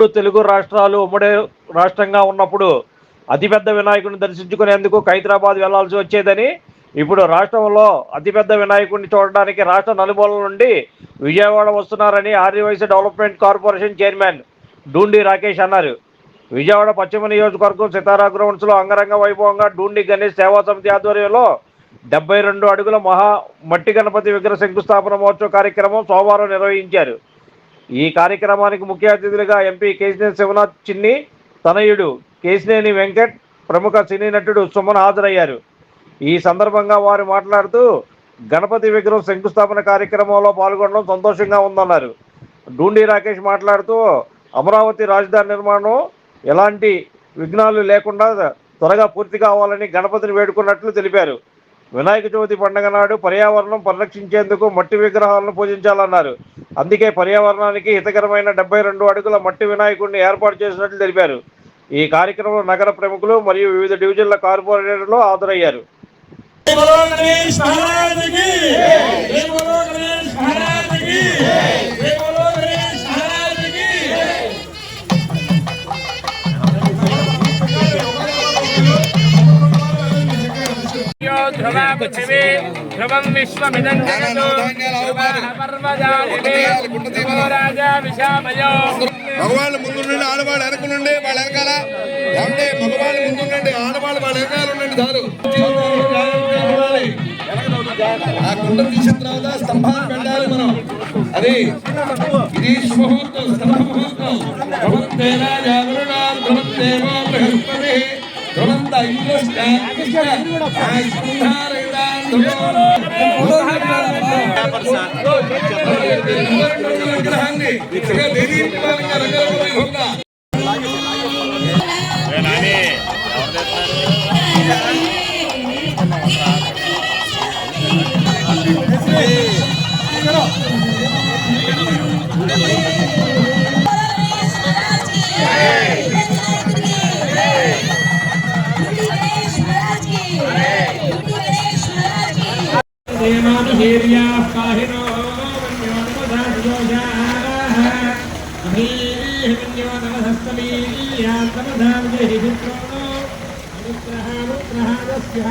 రెండు తెలుగు రాష్ట్రాలు ఉమ్మడి రాష్ట్రంగా ఉన్నప్పుడు అతిపెద్ద వినాయకుడిని దర్శించుకునేందుకు హైదరాబాద్ వెళ్ళాల్సి వచ్చేదని ఇప్పుడు రాష్ట్రంలో అతిపెద్ద వినాయకుడిని చూడడానికి రాష్ట్ర నలుమూల నుండి విజయవాడ వస్తున్నారని Aryavaishya development corporation chairman Dundi Rakesh అన్నారు. విజయవాడ పశ్చిమ నియోజకవర్గం సితారా గ్రౌండ్స్లో అంగరంగ వైభవంగా డూండి గణేష్ సేవా సమితి ఆధ్వర్యంలో డెబ్బై రెండు అడుగుల మహా మట్టి గణపతి విగ్రహ శంకుస్థాపన మహోత్సవ కార్యక్రమం సోమవారం నిర్వహించారు. ఈ కార్యక్రమానికి ముఖ్య అతిథులుగా ఎంపీ కేసినేని శివనాథ్ చిన్ని తనయుడు కేసినేని వెంకట్ ప్రముఖ సినీ నటుడు సుమన్ హాజరయ్యారు. ఈ సందర్భంగా వారు మాట్లాడుతూ గణపతి విగ్రహం శంకుస్థాపన కార్యక్రమంలో పాల్గొనడం సంతోషంగా ఉందన్నారు. డూండి రాకేష్ మాట్లాడుతూ అమరావతి రాజధాని నిర్మాణం ఎలాంటి విఘ్నాలు లేకుండా త్వరగా పూర్తి కావాలని గణపతిని వేడుకున్నట్లు తెలిపారు. వినాయక చవితి పండుగ నాడు పర్యావరణం పరిరక్షించేందుకు మట్టి విగ్రహాలను పూజించాలన్నారు. అందుకే పర్యావరణానికి హితకరమైన డెబ్బై రెండు అడుగుల మట్టి వినాయకుడిని ఏర్పాటు చేసినట్లు తెలిపారు. ఈ కార్యక్రమంలో నగర ప్రముఖులు మరియు వివిధ డివిజన్ల కార్పొరేటర్లు హాజరయ్యారు. ధ్రువ ధ్రువం విశ్వమిదం జగతో రాజా విశామయో మగవాళ్ళు ముందు ఆడవాళ్ళు వెనక వాళ్ళ వెనకాల. ఏమంటే మగవాళ్ళు ముందు ఆడవాళ్ళు వాళ్ళ వెనకాల ఉండండి చాలు. ఆ కుండ తీసిన తర్వాత స్తంభాలు పెట్టాలి మనం. అది ఇది శుభముహూర్తం స్తంభ ముహూర్తం జాగరుణా బృహస్పతి ధ్రువంత విగ్రహాన్ని దేదీప్యమానంగా రంగరంగ దేవానుహీర్యాః పాహినో మన్యోన్మధాజోజాః అభీః మన్యోనమధస్తమీయాత్తమధావిజహిత్రోణో అనుగ్రహానుగ్రహాదస్య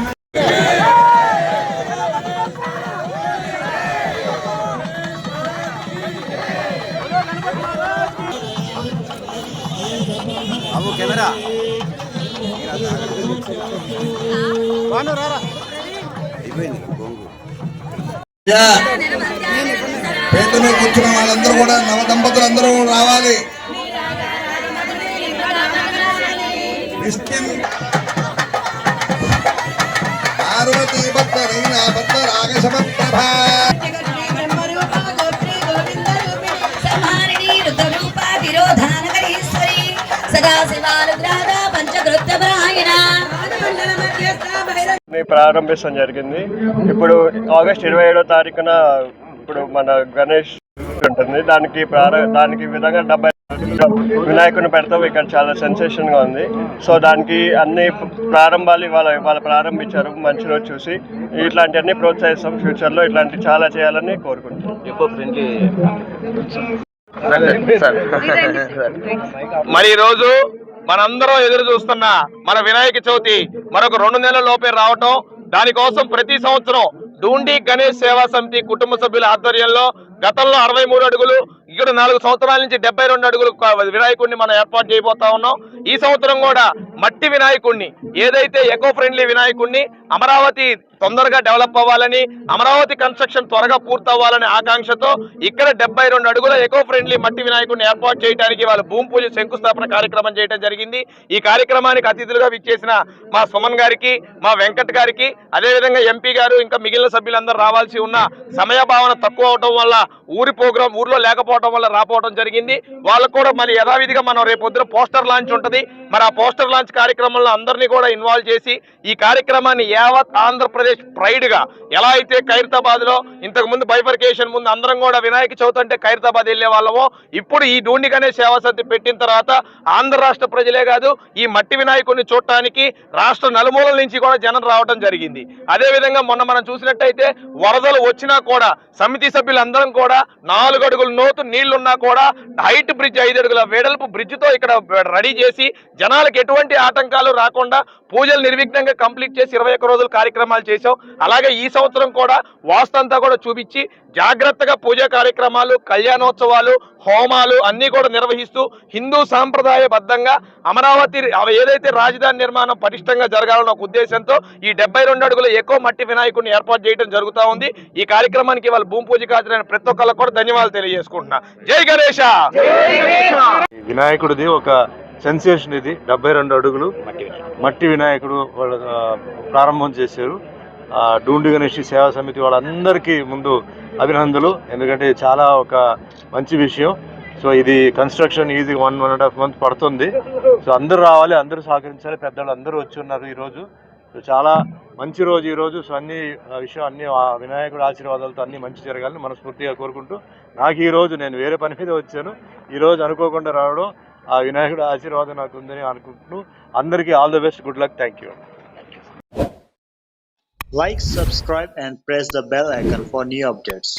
పేట మీద కూర్చున్న వాళ్ళందరూ కూడా నవ దంపతులు అందరూ రావాలి. విష్ణు పార్వతీ భక్త రైనా భక్త రాగశమ ని ప్రారంభించడం జరిగింది. ఇప్పుడు ఆగస్ట్ ఇరవై ఏడో తారీఖున ఇప్పుడు మన గణేష్ ఉంటుంది. దానికి ప్రార దానికి విధంగా డెబ్బై వినాయకుని పెడతాం. ఇక్కడ చాలా సెన్సేషన్గా ఉంది. సో దానికి అన్ని ప్రారంభాలు ఇవాళ ఇవాళ ప్రారంభించారు. మంచి రోజు చూసి ఇట్లాంటివన్నీ ప్రోత్సహిస్తాం. ఫ్యూచర్లో ఇట్లాంటి చాలా చేయాలని కోరుకుంటున్నాం. మరి ఈ రోజు మనందరం ఎదురు చూస్తున్న మన వినాయక చవితి మరొక రెండు నెలల లోపే రావటం దానికోసం ప్రతి సంవత్సరం డూండి గణేష్ సేవా సమితి కుటుంబ సభ్యుల ఆధ్వర్యంలో గతంలో అరవై మూడు అడుగులు ఇక్కడ నాలుగు సంవత్సరాల నుంచి డెబ్బై రెండు అడుగులు వినాయకుడిని మనం ఏర్పాటు చేయబోతా ఉన్నాం. ఈ సంవత్సరం కూడా మట్టి వినాయకుడిని ఏదైతే ఎకో ఫ్రెండ్లీ వినాయకుడిని అమరావతి తొందరగా డెవలప్ అవ్వాలని అమరావతి కన్స్ట్రక్షన్ త్వరగా పూర్తవ్వాలనే ఆకాంక్షతో ఇక్కడ డెబ్బై రెండు అడుగుల ఎకో ఫ్రెండ్లీ మట్టి వినాయకుడిని ఏర్పాటు చేయడానికి వాళ్ళు భూమి పూజ శంకుస్థాపన కార్యక్రమం చేయడం జరిగింది. ఈ కార్యక్రమానికి అతిథులుగా విచ్చేసిన మా సుమన్ గారికి మా వెంకట్ గారికి అదేవిధంగా ఎంపీ గారు ఇంకా మిగిలిన సభ్యులందరూ రావాల్సి ఉన్న సమయభావన తక్కువ అవడం వల్ల ఊరి ప్రోగ్రాం ఊర్లో లేకపోవడం వల్ల రాపోవడం జరిగింది. వాళ్ళకు కూడా మళ్ళీ యథావిధిగా మనం రేపొద్దున పోస్టర్ లాంచ్ ఉంటుంది. మరి ఆ పోస్టర్ లాంచ్ కార్యక్రమంలో అందరినీ కూడా ఇన్వాల్వ్ చేసి ఈ కార్యక్రమాన్ని యావత్ ఆంధ్రప్రదేశ్ ప్రైడ్గా ఎలా అయితే ఖైరతాబాద్లో ఇంతకుముందు ఇంతకు ముందు బైఫర్కేషన్ ముందు అందరం కూడా వినాయక చవితి అంటే ఖైరతాబాద్ వెళ్ళే వాళ్ళము ఇప్పుడు ఈ డూండి గణేష్ సేవా సమితి పెట్టిన తర్వాత ఆంధ్ర రాష్ట్ర ప్రజలే కాదు ఈ మట్టి వినాయకుడిని చూడటానికి రాష్ట్ర నలుమూలల నుంచి కూడా జనం రావడం జరిగింది. అదే విధంగా మొన్న మనం చూసినట్టయితే వరదలు వచ్చినా కూడా సమితి సభ్యులందరం కూడా నాలుగు అడుగుల నోతు నీళ్ళున్నా కూడా హైట్ బ్రిడ్జ్ ఐదు అడుగుల వెడల్పు బ్రిడ్జ్తో ఇక్కడ రెడీ చేసి జనాలకు ఎటువంటి ఆటంకాలు రాకుండా పూజలు నిర్విఘ్నంగా కంప్లీట్ చేసి ఇరవై ఒక్క రోజులు కార్యక్రమాలు చేసాం అలాగే ఈ సంవత్సరం కూడా వాస్తంతా కూడా చూపించి జాగ్రత్తగా పూజా కార్యక్రమాలు కళ్యాణోత్సవాలు హోమాలు అన్ని కూడా నిర్వహిస్తూ హిందూ సాంప్రదాయబద్ధంగా అమరావతి అవి ఏదైతే రాజధాని నిర్మాణం పటిష్టంగా జరగాలన్న ఒక ఉద్దేశంతో ఈ డెబ్బై రెండు అడుగుల ఎక్కువ మట్టి వినాయకుడిని ఏర్పాటు చేయడం జరుగుతా ఉంది. ఈ కార్యక్రమానికి వాళ్ళ భూమి పూజ హాజరైన ప్రతి ఒక్కళ్ళకు కూడా ధన్యవాదాలు తెలియజేసుకుంటున్నా. జై గణేష! వినాయకుడిది ఒక సెన్సేషన్ ఇది. డెబ్బై రెండు అడుగులు మట్టి వినాయకుడు. వాళ్ళు ప్రారంభం చేశారు. ఆ, డూండి గణేష్ సేవా సమితి వాళ్ళందరికీ ముందు అభినందనలు. ఎందుకంటే చాలా ఒక మంచి విషయం. సో ఇది construction easy one one and half month పడుతుంది. సో అందరూ రావాలి అందరూ సహకరించాలి. పెద్దవాళ్ళు అందరూ వచ్చి ఉన్నారు ఈరోజు సో చాలా మంచి రోజు ఈరోజు సో అన్ని విషయం అన్ని వినాయకుడి ఆశీర్వాదాలతో అన్ని మంచి జరగాలని మనస్ఫూర్తిగా కోరుకుంటూ నాకు ఈ రోజు నేను వేరే పని మీద వచ్చాను. ఈ రోజు అనుకోకుండా రావడం ఆ వినాయకుడి ఆశీర్వాదం నాకు ఉందని అనుకుంటూ అందరికీ all the best good luck thank you Like, subscribe, and press the bell icon for new updates.